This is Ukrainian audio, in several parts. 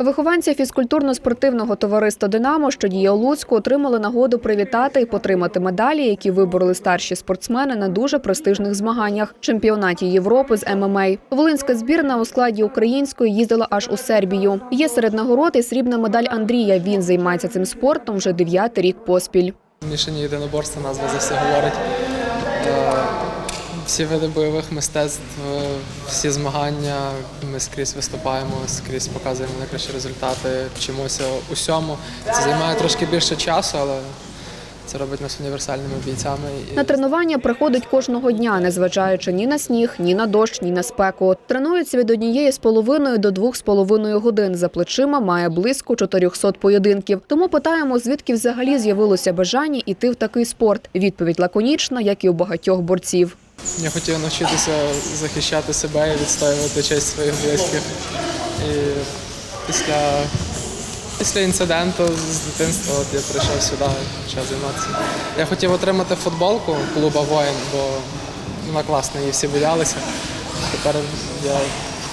Вихованці фізкультурно-спортивного товариства Динамо, що діє у Луцьку, отримали нагоду привітати і потримати медалі, які вибороли старші спортсмени на дуже престижних змаганнях чемпіонаті Європи з ММА. Волинська збірна у складі української їздила аж у Сербію. Є серед нагород і срібна медаль Андрія. Він займається цим спортом вже дев'ятий рік поспіль. Мішані єдиноборства назва за все говорить. Всі види бойових мистецтв, всі змагання, ми скрізь виступаємо, скрізь показуємо найкращі результати, вчимося усьому. Це займає трошки більше часу, але це робить нас універсальними бійцями. На тренування приходить кожного дня, незважаючи ні на сніг, ні на дощ, ні на спеку. Тренується від однієї з половиною до двох з половиною годин. За плечима має близько 400 поєдинків. Тому питаємо, звідки взагалі з'явилося бажання йти в такий спорт. Відповідь лаконічна, як і у багатьох борців. Я хотів навчитися захищати себе і відстоювати честь своїх близьких. І після, після інциденту з дитинства от я прийшов сюди почав займатися. Я хотів отримати футболку клуба воїн, бо вона класна, її всі боялися. Тепер я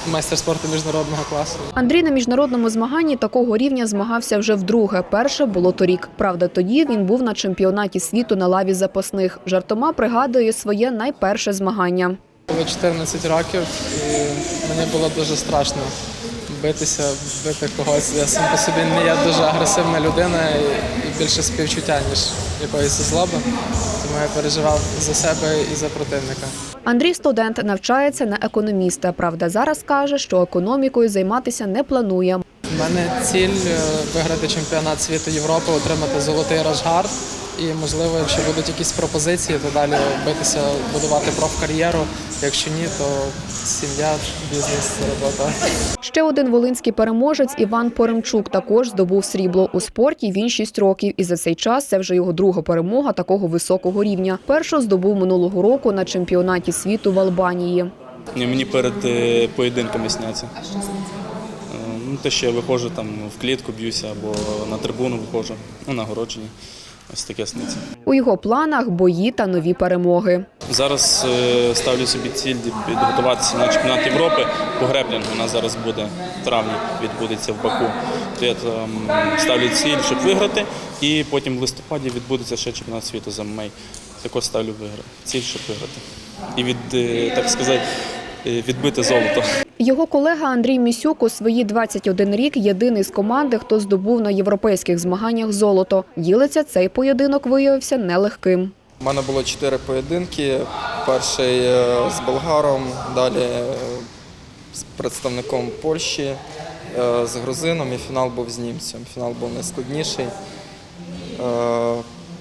майстер спорту міжнародного класу. Андрій на міжнародному змаганні такого рівня змагався вже вдруге. Перше було торік. Правда, тоді він був на чемпіонаті світу на лаві запасних. Жартома пригадує своє найперше змагання. Було 14 років, і мені було дуже страшно битися, бити когось. Я сам по собі не я дуже агресивна людина і, більше співчуття, ніж якоїсь злоби. Тому я переживав за себе і за противника. Андрій студент навчається на економіста. Правда, зараз каже, що економікою займатися не планує. У мене ціль е, виграти чемпіонат світу Європи, отримати золотий рашгард. І можливо, якщо будуть якісь пропозиції, то далі битися, будувати профкар'єру. Якщо ні, то сім'я, бізнес, робота. Ще один волинський переможець Іван Поремчук також здобув срібло у спорті. Він 6 років, і за цей час це вже його друга перемога такого високого рівня. Першу здобув минулого року на чемпіонаті світу в Албанії. Мені перед е, поєдинками сняться. Ну, те, що я виходжу там в клітку, б'юся або на трибуну виходжу, ну, нагороджені. Ось таке сниться. У його планах бої та нові перемоги. Зараз е, ставлю собі ціль підготуватися на чемпіонат Європи по греплінгу. У нас зараз буде в травні відбудеться в Баку. То я там ставлю ціль, щоб виграти, і потім в листопаді відбудеться ще чемпіонат світу з ММА. Також ставлю виграти. Ціль, щоб виграти. І від, е, так сказати, е, відбити золото. Його колега Андрій Місюк у свої 21 рік єдиний з команди, хто здобув на європейських змаганнях золото. Ділиться, цей поєдинок виявився нелегким. У мене було чотири поєдинки. Перший е, з болгаром, далі е, з представником Польщі, е, з грузином і фінал був з німцем. Фінал був найскладніший.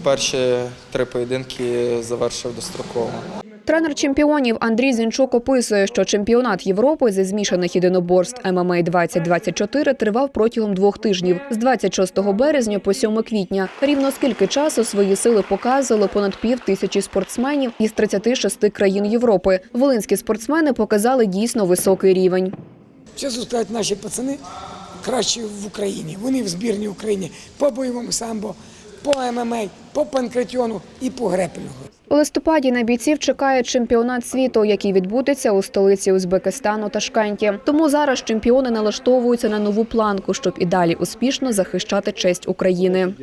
Перші три поєдинки завершив достроково. Тренер чемпіонів Андрій Зінчук описує, що чемпіонат Європи зі змішаних єдиноборств ММА 2024 тривав протягом двох тижнів з 26 березня по 7 квітня. Рівно скільки часу свої сили показували понад пів тисячі спортсменів із 36 країн Європи. Волинські спортсмени показали дійсно високий рівень. Чесно сказати, наші пацани кращі в Україні. Вони в збірній Україні по бойовому самбо, по ММА, по панкратіону і по греплінгу. У листопаді на бійців чекає чемпіонат світу, який відбудеться у столиці Узбекистану Ташкенті. Тому зараз чемпіони налаштовуються на нову планку, щоб і далі успішно захищати честь України.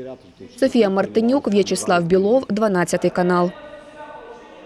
Софія Мартинюк, В'ячеслав Білов, 12 канал.